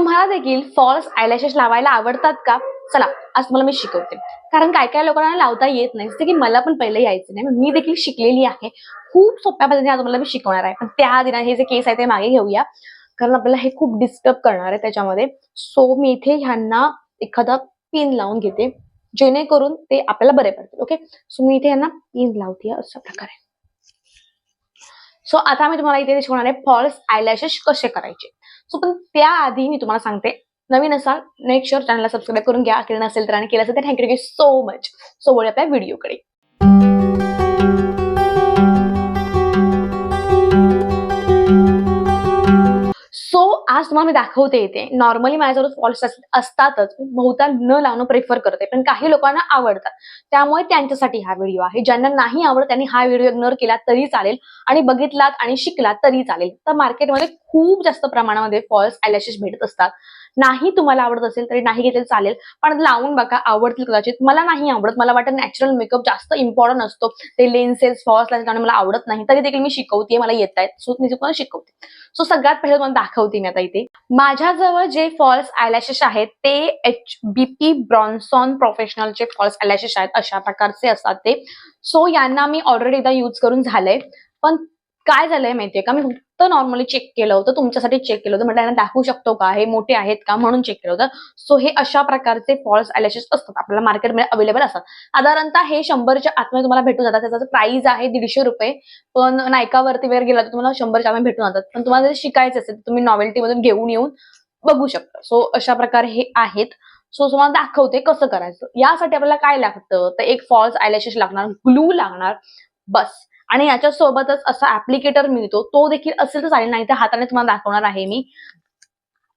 तुम्हाला देखील false eyelashes लावायला आवडतात का? चला आज तुम्हाला मी शिकवते. कारण काय काय लोकांना लावता येत नाही. जसं की मला पण पहिले यायचं नाही. मी देखील शिकलेली आहे. खूप सोप्या पद्धतीने आज तुम्हाला मी शिकवणार आहे. पण त्या दिना हे जे केस आहे ते मागे घेऊया. कारण आपल्याला हे खूप डिस्टर्ब करणार आहे त्याच्यामध्ये. सो मी इथे ह्यांना एखादा पिन लावून घेते. जेणेकरून ते आपल्याला बरे पडतील ओके सो मी इथे ह्यांना पिन लावते अशा प्रकारे. सो आता मी तुम्हाला इथे शिकवणार आहे फॉल्स आयलॅशेस कसे करायचे? सो पण त्याआधी मी तुम्हाला सांगते. नवीन असाल नेक्स्ट शुअर चॅनलला सबस्क्राईब करून घ्या. केलं नसेल तर आणि केलं असेल तर थँक्यू सो मच सो वळ आपल्या व्हिडिओकडे आज तुम्हाला मी दाखवते येते नॉर्मली माझ्याजवळ फॉल्स असतातच. बहुता न लावणं प्रेफर करते. पण काही लोकांना आवडतात. त्यामुळे त्यांच्यासाठी हा व्हिडिओ आहे. ज्यांना नाही आवडत त्यांनी हा व्हिडिओ इग्नोर केला तरी चालेल. आणि बघितलात आणि शिकलात तरी चालेल. तर मार्केटमध्ये खूप जास्त प्रमाणामध्ये फॉल्स आयलॅशेस भेटत असतात. नाही तुम्हाला आवडत असेल तरी नाही घेतले चालेल पण लावून बघा आवडतील कदाचित. मला नाही आवडत. मला वाटतं नॅचरल मेकअप जास्त इम्पॉर्टंट असतो. ते लेन्सेस फॉल्स आणि मला आवडत नाही. तरी देखील मी शिकवते मला येत आहेत. सो मी तुम्हाला शिकवते. सो सगळ्यात पहिले तुम्हाला दाखवते मी आता इथे. माझ्याजवळ जे फॉल्स आयलॅशेस आहेत ते एच बी पी ब्रॉन्सॉन प्रोफेशनलचे फॉल्स आयलॅशेस आहेत. अशा प्रकारचे असतात ते. सो यांना मी ऑलरेडी एकदा युज करून झालंय. पण काय झालंय माहितीये का? मी फक्त नॉर्मली चेक केलं होतं तुमच्यासाठी चेक केलं होतं. म्हटलं यांना दाखवू शकतो का? हे मोठे आहेत का? म्हणून चेक केलं होतं. सो हे अशा प्रकारचे फॉल्स आयलॅशेस असतात. आपल्याला मार्केटमध्ये अवेलेबल असतात. साधारणतः हे शंभरच्या आतमध्ये तुम्हाला भेटून जातात. त्याचा प्राइस आहे दीडशे रुपये. पण नायकावरती वगैरे गेला तर तुम्हाला शंभरच्या आतमध्ये भेटून जातात. पण तुम्हाला जर शिकायचं असेल तर तुम्ही नॉवेल्टीमधून घेऊन येऊन बघू शकता. सो अशा प्रकारे हे आहेत. सो तुम्हाला दाखवते कसं करायचं. यासाठी आपल्याला काय लागतं? तर एक फॉल्स आयलॅशेस लागणार ग्लू लागणार. बस. आणि याच्या सोबतच असा ऍप्लिकेटर मिळतो. तो देखील असेल तर चालेल नाही तर हाताने तुम्हाला दाखवणार आहे मी.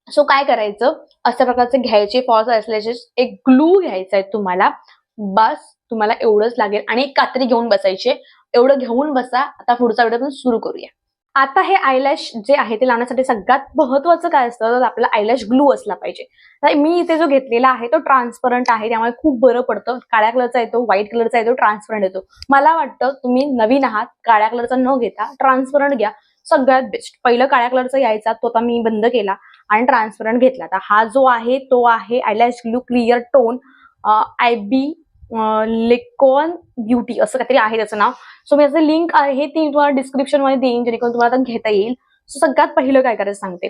सो काय करायचं? अशा प्रकारचे घ्यायचे फॉल्स असल्याचे एक ग्लू घ्यायचा आहे तुम्हाला. बस तुम्हाला एवढंच लागेल. आणि एक कात्री घेऊन बसायचे एवढं घेऊन बसा. आता पुढचा व्हिडिओ पण सुरू करूया. आता हे आयलॅश जे आहे ते लावण्यासाठी सगळ्यात महत्वाचं काय असतं? तर आपला आयलॅश ग्लू असला पाहिजे. तर मी इथे जो घेतलेला आहे तो ट्रान्सपरंट आहे त्यामुळे खूप बरं पडतं. काळ्या कलरचा येतो व्हाईट कलरचा येतो ट्रान्सपरंट येतो. मला वाटतं तुम्ही नवीन आहात काळ्या कलरचा न घेता ट्रान्सपरंट घ्या. सगळ्यात बेस्ट पहिलं काळ्या कलरचा यायचा तो आता मी बंद केला आणि ट्रान्सपरंट घेतला. तर हा जो आहे तो आहे eyelash glue clear tone I B लेकॉन beauty असं काहीतरी आहे त्याचं नाव. सो मी याचं लिंक आहे ती तुम्हाला डिस्क्रिप्शनमध्ये देईन जेणेकरून तुम्हाला आता घेता येईल. सो सगळ्यात पहिलं काय करायचं सांगते.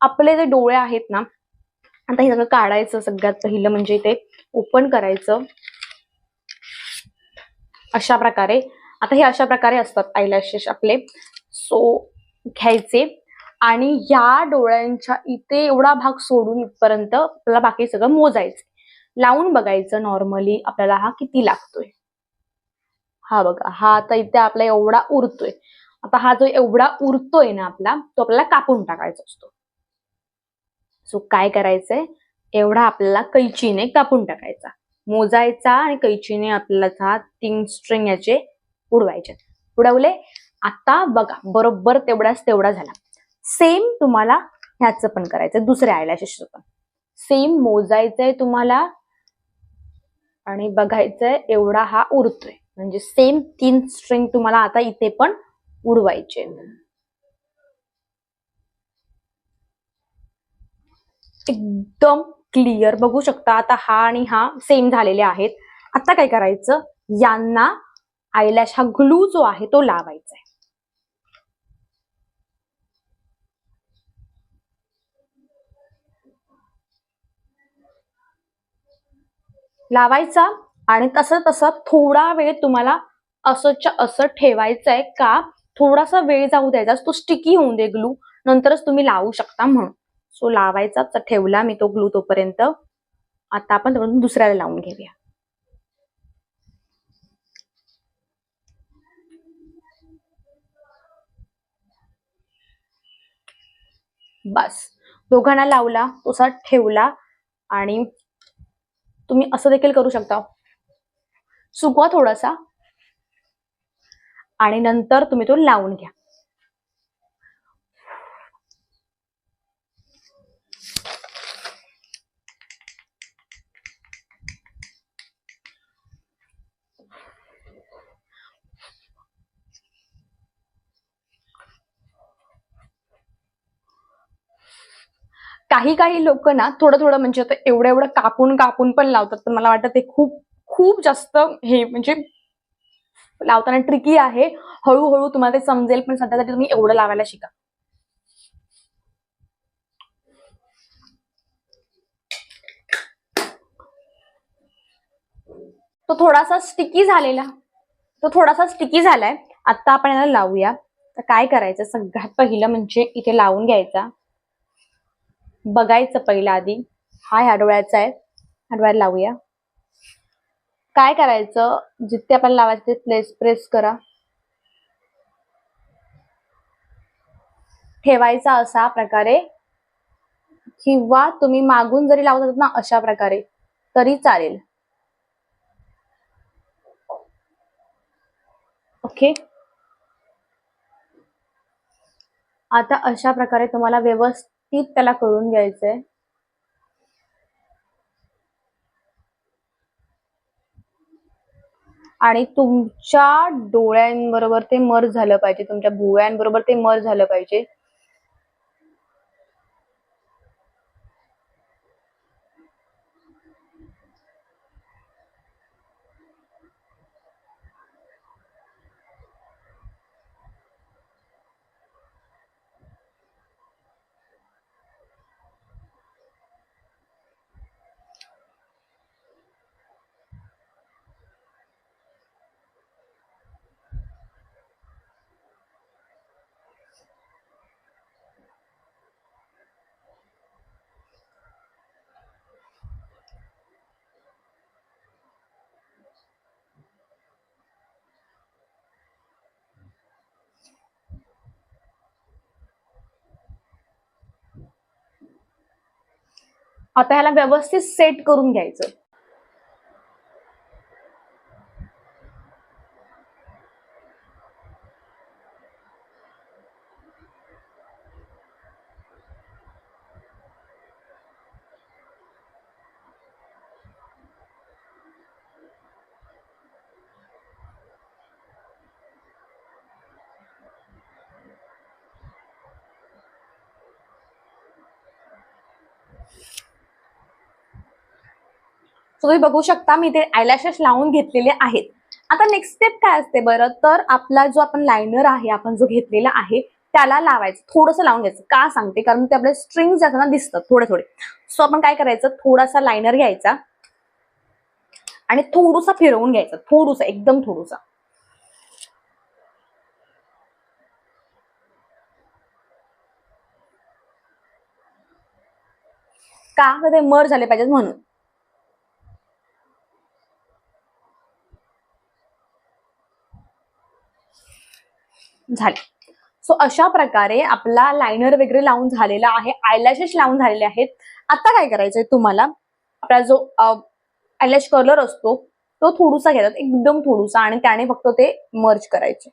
आपले जे डोळे आहेत ना आता हे सगळं काढायचं सगळ्यात पहिलं म्हणजे ते ओपन करायचं. अशा प्रकारे. आता हे अशा प्रकारे असतात आयलॅशेस आपले. सो घ्यायचे. आणि या डोळ्यांच्या इथे एवढा भाग सोडून इथपर्यंत आपल्याला बाकी सगळं मोजायचं. लावून बघायचं नॉर्मली आपल्याला हा किती लागतोय. हा बघा हा आता इथे आपला एवढा उरतोय. आता हा जो एवढा उरतोय ना आपला तो आपल्याला कापून टाकायचा असतो. सो काय करायचंय? एवढा आपल्याला कैचीने कापून टाकायचा. मोजायचा आणि कैचीने आपल्याला तीन स्ट्रिंग याचे उडवायचे. उडवले? आता बघा बरोबर तेवढाच तेवढा झाला. सेम तुम्हाला ह्याचं पण करायचं दुसऱ्या आयलॅशेस पण. सेम मोजायचंय तुम्हाला आणि बघायचंय एवढा हा उरतोय. म्हणजे सेम तीन स्ट्रिंग तुम्हाला आता इथे पण उडवायचे एकदम क्लिअर बघू शकता आता हा आणि हा सेम झालेले आहेत. आता काय करायचं? यांना आयलॅश हा ग्लू जो आहे तो लावायचा आहे. लावायचा आणि तसं तसं थोडा वेळ तुम्हाला असंच्या असं ठेवायचं आहे का? थोडासा वेळ जाऊ द्यायचा. तो स्टिकी होऊन दे ग्लू नंतरच तुम्ही लावू शकता म्हणून. सो लावायचा ठेवला मी तो ग्लू तोपर्यंत. आता आपण दुसऱ्याला लावून घेऊया. बस. दोघांना लावला तसा ठेवला आणि तुम्ही असं देखील करू शकता. सुकवा थोडासा आणि नंतर तुम्ही तो लावून घ्या. काही काही लोक ना थोडं थोडं म्हणजे आता एवढं एवढं कापून कापून पण लावतात. पण मला वाटतं ते खूप खूप जास्त हे म्हणजे लावताना ट्रिकी आहे. हळूहळू तुम्हाला ते समजेल पण सध्यासाठी तुम्ही एवढं लावायला शिका. तो थोडासा स्टिकी झालेला. तो थोडासा स्टिकी झालाय. आता आपण याला लावूया. तर काय करायचं? सगळ्यात पहिलं म्हणजे इथे लावून घ्यायचा. बघायचं पहिला आधी. हा ह्या डोळ्याचा आहे. ह्या डोळ्यात लावूया. काय करायचं? जिथे आपण लावायचं प्लेस प्रेस करा. ठेवायचा असा प्रकारे. किंवा तुम्ही मागून जरी लावत ना अशा प्रकारे तरी चालेल. ओके? आता अशा प्रकारे तुम्हाला व्यवस्थित त्याला करून घ्यायचंय. आणि तुमच्या डोळ्यांबरोबर ते मर झालं पाहिजे तुमच्या भुवयांबरोबर ते मर झालं पाहिजे. आता ह्याला व्यवस्थित सेट करून घ्यायचं. तुम्ही बघू शकता मी ते आयलॅशेस लावून घेतलेले आहेत. आता नेक्स्ट स्टेप काय असते बरं? तर आपला जो आपण लायनर आहे आपण जो घेतलेला आहे त्याला लावायचं. थोडंसं लावून घ्यायचं. का सांगते? कारण ते आपले स्ट्रिंग जाताना दिसतात थोडे थोडे. सो आपण काय करायचं? थोडासा लायनर घ्यायचा. आणि थोडूसा फिरवून घ्यायचं. थोडूसा एकदम थोडूसा. का? तर ते मर झाले पाहिजेत म्हणून. झाले. सो अशा प्रकारे आपला लायनर वगैरे लावून झालेला आहे. आयलॅशेस लावून झालेले आहेत. आता काय करायचंय तुम्हाला? आपला जो आयलॅश कलर असतो तो थोडूसा घेतात. एकदम थोडूसा आणि त्याने फक्त ते मर्ज करायचे.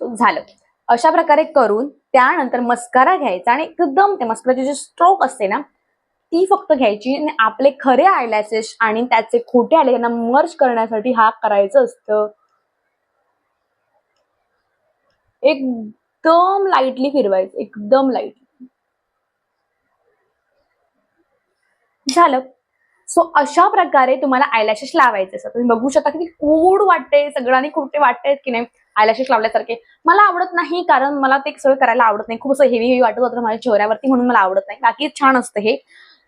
सो झालं. अशा प्रकारे करून त्यानंतर मस्कारा घ्यायचा आणि एकदम ते मस्कराचे जे स्ट्रोक असते ना ती फक्त घ्यायची आणि आपले खरे आयलॅसेस आणि त्याचे खोटे आले यांना मर्ज करण्यासाठी हा करायचं असतं. एकदम लाईटली फिरवायचं एकदम लाइट झालं. सो अशा प्रकारे तुम्हाला आयलॅशेस लावायचे असतात. तुम्ही बघू शकता किती कोड वाटते सगळ्यांनी खोटे वाटतायत की नाही. आयलॅशेस लावल्यासारखे. मला आवडत नाही कारण मला ते सगळं करायला आवडत नाही. खूप असं हेवी हेवी वाटत होतं माझ्या चेहऱ्यावरती म्हणून मला आवडत नाही. बाकी छान असतं हे.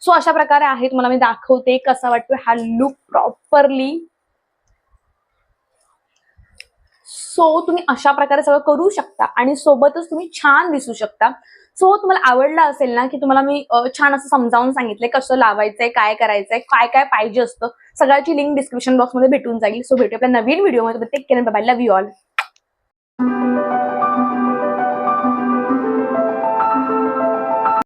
सो अशा प्रकारे आहेत. तुम्हाला मी दाखवते कसा वाटतो हा लुक प्रॉपरली सो तुम्ही अशा प्रकारे सगळं करू शकता आणि सोबतच तुम्ही छान दिसू शकता. सो तुम्हाला आवडलं असेल ना की तुम्हाला मी छान असं समजावून सांगितलंय कसं लावायचंय काय करायचंय काय काय पाहिजे असतं सगळ्याची लिंक डिस्क्रिप्शन बॉक्समध्ये भेटून जाईल. सो भेटू आपल्या नवीन व्हिडिओमध्ये प्रत्येक केलं बाय लव्ह यू ऑल